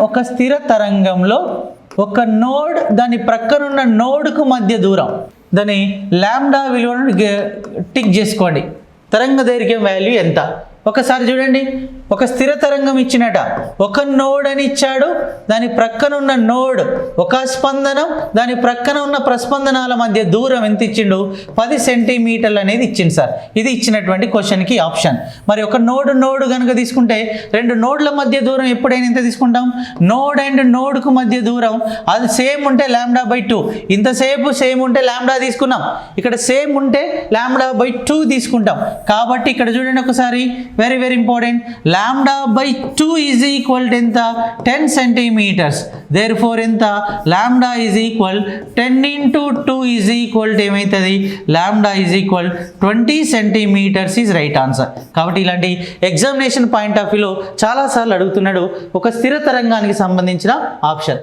ఒక స్థిర తరంగంలో ఒక నోడ్ దాని ప్రక్కనున్న నోడ్కు మధ్య దూరం. దాని ల్యాండా విలువను టిక్ చేసుకోండి. తరంగ దైర్ఘ్యం వాల్యూ ఎంత? ఒకసారి చూడండి. ఒక స్థిర తరంగం ఇచ్చినట. ఒక నోడ్ అని ఇచ్చాడు దాని ప్రక్కన ఉన్న నోడ్ ఒక స్పందనం దాని ప్రక్కన ఉన్న ప్రస్పందనాల మధ్య దూరం ఎంత ఇచ్చిండు? పది సెంటీమీటర్లు అనేది ఇచ్చింది సార్. ఇది ఇచ్చినటువంటి క్వశ్చన్కి ఆప్షన్ మరి ఒక నోడ్ నోడ్ కనుక తీసుకుంటే రెండు నోడ్ల మధ్య దూరం ఎప్పుడైనా ఎంత తీసుకుంటాం? నోడ్ అండ్ నోడ్కు మధ్య దూరం. అది సేమ్ ఉంటే ల్యాండా బై టూ. ఇంతసేపు సేమ్ ఉంటే ల్యాండా తీసుకున్నాం. ఇక్కడ సేమ్ ఉంటే ల్యాండా బై టూ తీసుకుంటాం. కాబట్టి ఇక్కడ చూడండి ఒకసారి. Very very important lambda by two is equal to ఎంత? టెన్ సెంటీమీటర్స్ దేర్ ఫోర్ ఎంత? Lambda is equal ten into two is equal to ఏమవుతుంది lambda is equal twenty centimetres is right answer కాబట్టి ఇలాంటి ఎగ్జామినేషన్ పాయింట్ ఆఫ్ వ్యూలో చాలాసార్లు అడుగుతున్నాడు ఒక స్థిర తరంగానికి సంబంధించిన ఆప్షన్